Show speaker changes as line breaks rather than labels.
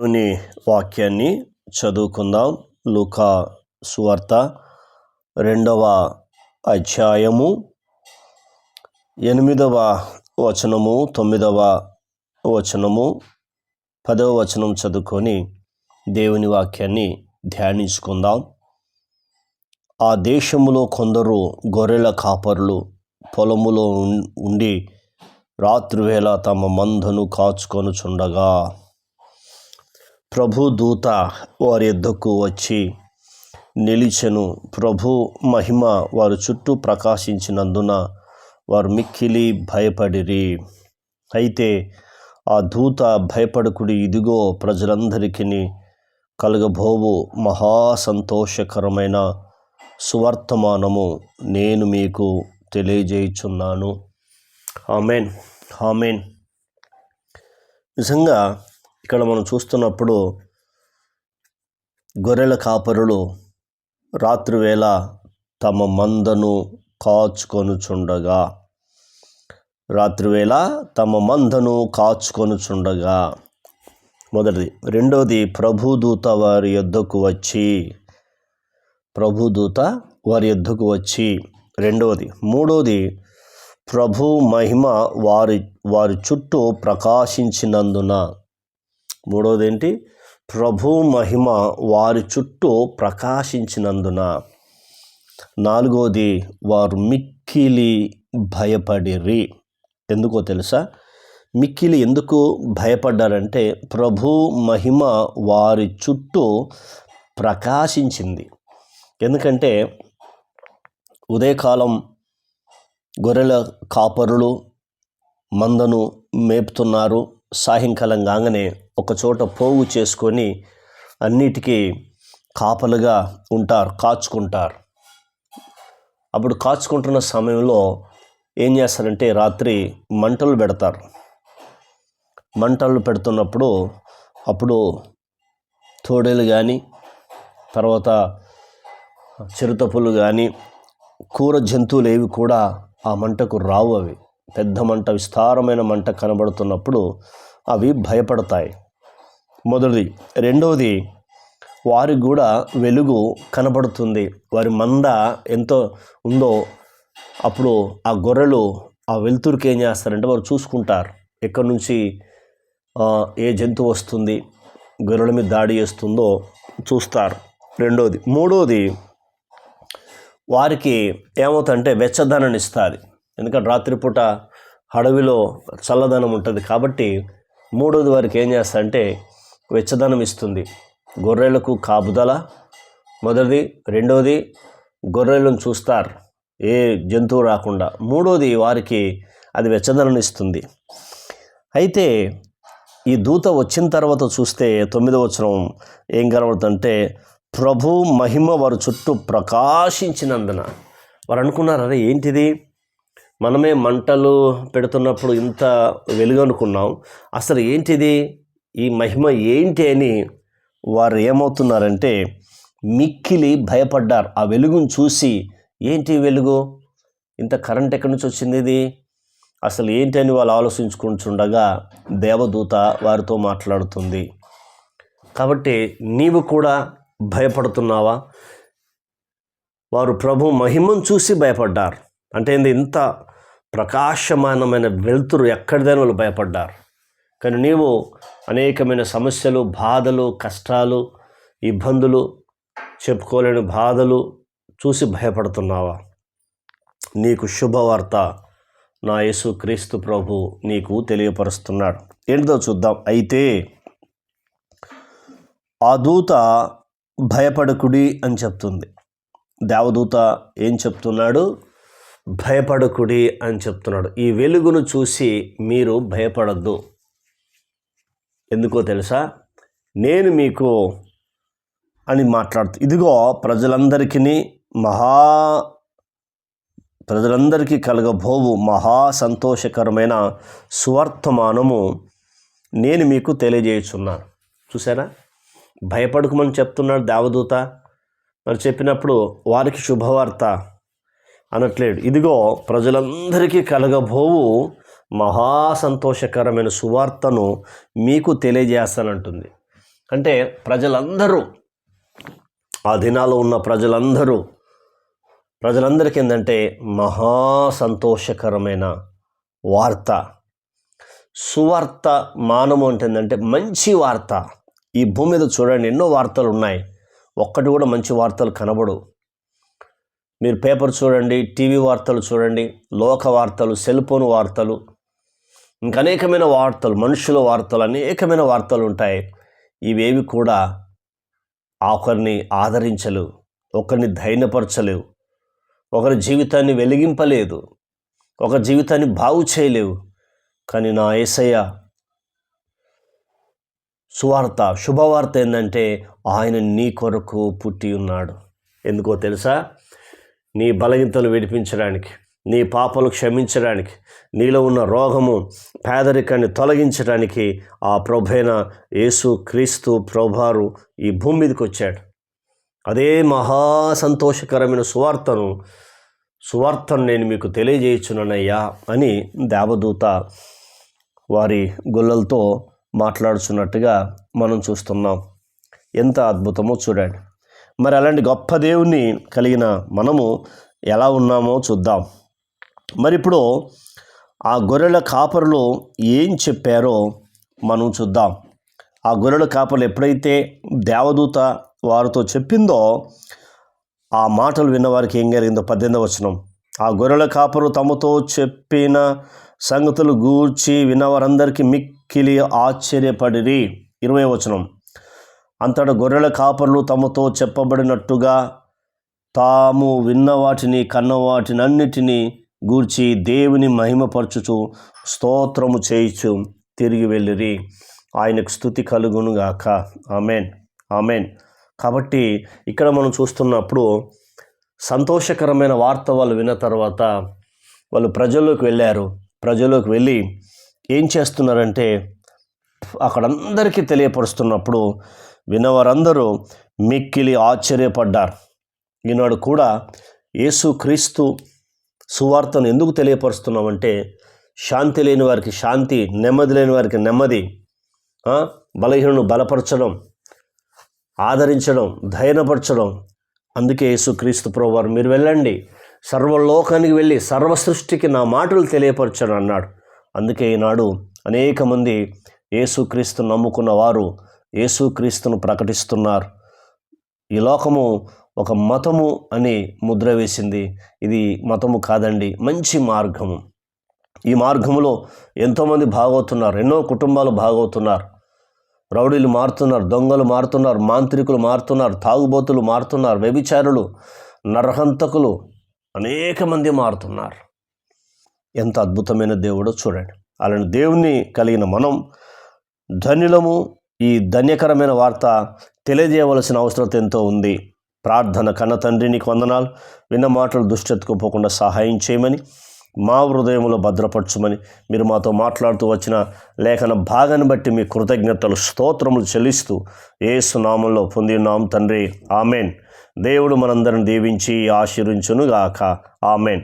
దేవుని వాక్యాన్ని చదువుకుందాం. లూకా సువార్త రెండవ అధ్యాయము ఎనిమిదవ వచనము తొమ్మిదవ వచనము పదవ వచనం చదువుకొని దేవుని వాక్యాన్ని ధ్యానించుకుందాం. ఆ దేశంలో కొందరు గొర్రెల కాపరులు పొలములో ఉండి రాత్రివేళ తమ మందను కాచుకొనుచుండగా ప్రభు దూత వారి యొద్దకు వచ్చి నిలిచెను. ప్రభు మహిమ వారి చుట్టూ ప్రకాశించినందున వారు మిక్కిలి భయపడిరి. అయితే ఆ దూత భయపడకుడి ఇదిగో ప్రజలందరికీ కలగబోవు మహా సంతోషకరమైన సువర్తమానము నేను మీకు తెలియజేయుచున్నాను. ఆమెన్. ఆమెన్. నిజంగా ఇక్కడ మనం చూస్తున్నప్పుడు గొర్రెల కాపరులు రాత్రివేళ తమ మందను కాచుకొనుచుండగా. రాత్రివేళ తమ మందను కాచుకొనుచుండగా. మొదటిది. రెండోది ప్రభుదూత వారి యొద్దకు వచ్చి ప్రభుదూత వారి యొద్దకు వచ్చి. రెండవది. మూడవది ప్రభు మహిమ వారి వారి చుట్టూ ప్రకాశించినందున మూడవది ఏంటి ప్రభు మహిమ వారి చుట్టూ ప్రకాశించినందున. నాలుగోది వారు మిక్కిలి భయపడిరి. ఎందుకో తెలుసా? మిక్కిలి ఎందుకు భయపడ్డారంటే ప్రభు మహిమ వారి చుట్టూ ప్రకాశించింది. ఎందుకంటే ఉదయకాలం గొర్రెల కాపరులు మందను మేపుతున్నారు. సాయంకాలం కాగానే ఒక చోట పోగు చేసుకొని అన్నిటికీ కాపలుగా ఉంటారు కాచుకుంటారు. అప్పుడు కాచుకుంటున్న సమయంలో ఏం చేస్తారంటే రాత్రి మంటలు పెడతారు. మంటలు పెడుతున్నప్పుడు అప్పుడు తోడేలు కానీ తర్వాత చిరుతపులు కానీ కూర జంతువులు ఏవి కూడా ఆ మంటకు రావు అవి. పెద్ద మంట విస్తారమైన మంట కనబడుతున్నప్పుడు అవి భయపడతాయి. మొదటిది. రెండవది వారికి కూడా వెలుగు కనబడుతుంది. వారి మంద ఎంతో ఉందో అప్పుడు ఆ గొర్రెలు ఆ వెలుతురికి ఏం చేస్తారంటే వారు చూసుకుంటారు. ఎక్కడి నుంచి ఏ జంతువు వస్తుంది గొర్రెల మీద దాడి చేస్తుందో చూస్తారు. రెండోది మూడోది వారికి ఏమవుతుందంటే వెచ్చదనాన్ని ఇస్తుంది. ఎందుకంటే రాత్రిపూట అడవిలో చల్లదనం ఉంటుంది కాబట్టి మూడోది వారికి ఏం చేస్తారంటే వెచ్చదనం ఇస్తుంది. గొర్రెలకు కాపుదల. మొదటిది రెండోది గొర్రెలను చూస్తారు. ఏ జంతువు రాకుండా. మూడోది వారికి అది వెచ్చదనం ఇస్తుంది. అయితే ఈ దూత వచ్చిన తర్వాత చూస్తే తొమ్మిదవ వచ్చరం ఏం కనబడుతుంటే ప్రభు మహిమ వారి చుట్టూ ప్రకాశించినందున. వారు అనుకున్నారు అరే ఏంటిది? మనమే మంటలు పెడుతున్నప్పుడు ఇంత వెలుగనుకున్నాం. అసలు ఏంటిది? ఈ మహిమ ఏంటి అని వారు ఏమవుతున్నారంటే మిక్కిలి భయపడ్డారు. ఆ వెలుగును చూసి ఏంటి వెలుగు? ఇంత కరెంట్ ఎక్కడి నుంచి వచ్చింది ఇది? అసలు ఏంటి? అని వాళ్ళు ఆలోచించుకుంటుండగా దేవదూత వారితో మాట్లాడుతుంది. కాబట్టి నీవు కూడా భయపడుతున్నావా? వారు ప్రభు మహిమను చూసి భయపడ్డారు. అంటే ఇంత ప్రకాశమానమైన వెలుతురు ఎక్కడిదైనా వాళ్ళు భయపడ్డారు. కానీ నీవు అనేకమైన సమస్యలు బాధలు కష్టాలు ఇబ్బందులు చెప్పుకోలేని బాధలు చూసి భయపడుతున్నావా? నీకు శుభవార్త నా యేసు క్రీస్తు ప్రభు నీకు తెలియపరుస్తున్నాడు. ఏంటిదో చూద్దాం. అయితే ఆ దూత భయపడకుడి అని చెప్తుంది. దేవదూత ఏం చెప్తున్నాడు? భయపడకుడి అని చెప్తున్నాడు. ఈ వెలుగును చూసి మీరు భయపడద్దు. ఎందుకో తెలుసా? నేను మీకు అని మాట్లాడుతూ ఇదిగో ప్రజలందరికీ మహా ప్రజలందరికీ కలగబోవు మహా సంతోషకరమైన సువర్తమానము నేను మీకు తెలియజేయుచున్నాను. చూసారా భయపడకమని చెప్తున్నాడు దేవదూత. మరి చెప్పినప్పుడు వారికి శుభవార్త అనట్లేడు. ఇదిగో ప్రజలందరికీ కలగబోవు మహా సంతోషకరమైన సువార్తను మీకు తెలియజేస్తానంటుంది. అంటే ప్రజలందరూ ఆ దినాల్లో ఉన్న ప్రజలందరూ ప్రజలందరికీ ఏంటంటే మహా సంతోషకరమైన వార్త. సువార్త మానము ఏంటంటే మంచి వార్త. ఈ భూమి మీద చూడండి ఎన్నో వార్తలు ఉన్నాయి. ఒక్కటి కూడా మంచి వార్తలు కనబడు మీరు పేపర్ చూడండి టీవీ వార్తలు చూడండి లోక వార్తలు సెల్ ఫోన్ వార్తలు ఇంకా అనేకమైన వార్తలు మనుషుల వార్తలు అనేకమైన వార్తలు ఉంటాయి. ఇవేవి కూడా ఒకరిని ఆదరించలేవు ఒకరిని ధైర్యపరచలేవు ఒకరి జీవితాన్ని వెలిగింపలేదు ఒక జీవితాన్ని బాగు చేయలేవు. కానీ నా ఏసయ్య సువార్త శుభవార్త ఏంటంటే ఆయన నీ కొరకు పుట్టి ఉన్నాడు. ఎందుకో తెలుసా? నీ బలహీనతలు విడిపించడానికి నీ పాపలు క్షమించడానికి నీలో ఉన్న రోగము పేదరికాన్ని తొలగించడానికి ఆ ప్రభైన యేసు క్రీస్తు ప్రభారు ఈ భూమి మీదకి వచ్చాడు. అదే మహా సంతోషకరమైన సువార్తను సువార్తను నేను మీకు తెలియజేయుచున్నానయ్యా అని దేవదూత వారి గొల్లలతో మాట్లాడుచున్నట్టుగా మనం చూస్తున్నాం. ఎంత అద్భుతమో చూడండి. మరి అలాంటి గొప్ప దేవుణ్ణి కలిగిన మనము ఎలా ఉన్నామో చూద్దాం. మరి ఇప్పుడు ఆ గొర్రెల కాపరులు ఏం చెప్పారో మనం చూద్దాం. ఆ గొర్రెల కాపరులు ఎప్పుడైతే దేవదూత వారితో చెప్పిందో ఆ మాటలు విన్నవారికి ఏం జరిగిందో పద్దెనిమిది వచనం. ఆ గొర్రెల కాపరు తమతో చెప్పిన సంగతులు గూర్చి విన్నవారందరికీ మిక్కిలి ఆశ్చర్యపడిరి. ఇరవై వచనం. అంతటా గొర్రెల కాపర్లు తమతో చెప్పబడినట్టుగా తాము విన్న వాటిని కన్న వాటిని గూర్చి దేవుని మహిమపరచుచు స్తోత్రము చేయిచు తిరిగి వెళ్ళిరి. ఆయనకు స్థుతి కలుగునుగాక ఆమెన్. ఆమెన్. కాబట్టి ఇక్కడ మనం చూస్తున్నప్పుడు సంతోషకరమైన వార్త వాళ్ళు విన్న తర్వాత వాళ్ళు ప్రజల్లోకి వెళ్ళారు. ప్రజల్లోకి వెళ్ళి ఏం చేస్తున్నారంటే అక్కడ అందరికీ తెలియపరుస్తున్నప్పుడు విన్నవారందరూ మిక్కిలి ఆశ్చర్యపడ్డారు. ఈనాడు కూడా యేసు క్రీస్తు సువార్తను ఎందుకు తెలియపరుస్తున్నామంటే శాంతి లేని వారికి శాంతి నెమ్మది లేని వారికి నెమ్మది బలహీనను బలపరచడం ఆదరించడం ధైర్యపరచడం అందుకే యేసుక్రీస్తు ప్రభు మీరు వెళ్ళండి సర్వలోకానికి వెళ్ళి సర్వ సృష్టికి నా మాటలు తెలియపరచడం అన్నాడు. అందుకే ఈనాడు అనేక మంది యేసుక్రీస్తు నమ్ముకున్న వారు యేసుక్రీస్తును ప్రకటిస్తున్నారు. ఈ లోకము ఒక మతము అని ముద్ర వేసింది. ఇది మతము కాదండి మంచి మార్గము. ఈ మార్గములో ఎంతోమంది బాగవుతున్నారు ఎన్నో కుటుంబాలు బాగవుతున్నారు. రౌడీలు మారుతున్నారు దొంగలు మారుతున్నారు మాంత్రికులు మారుతున్నారు తాగుబోతులు మారుతున్నారు వ్యభిచారులు నరహంతకులు అనేక మంది మారుతున్నారు. ఎంత అద్భుతమైన దేవుడో చూడండి. అలాంటి దేవుణ్ణి కలిగిన మనం ధనిలము ఈ ధన్యకరమైన వార్త తెలియజేయవలసిన అవసరం ఎంతో ఉంది. ప్రార్థన కన్న తండ్రి నీకు వందనాలు. విన్న మాటలు దుష్టెత్తుకుపోకుండా సహాయం చేయమని మా హృదయంలో భద్రపరచమని మీరు మాతో మాట్లాడుతూ వచ్చిన లేఖన భాగాన్ని బట్టి మీ కృతజ్ఞతలు స్తోత్రములు చెల్లిస్తూ ఏసు నామంలో పొంది నామ తండ్రి. ఆమెన్. దేవుడు మనందరిని దీవించి ఆశీర్వించునుగాక. ఆమెన్.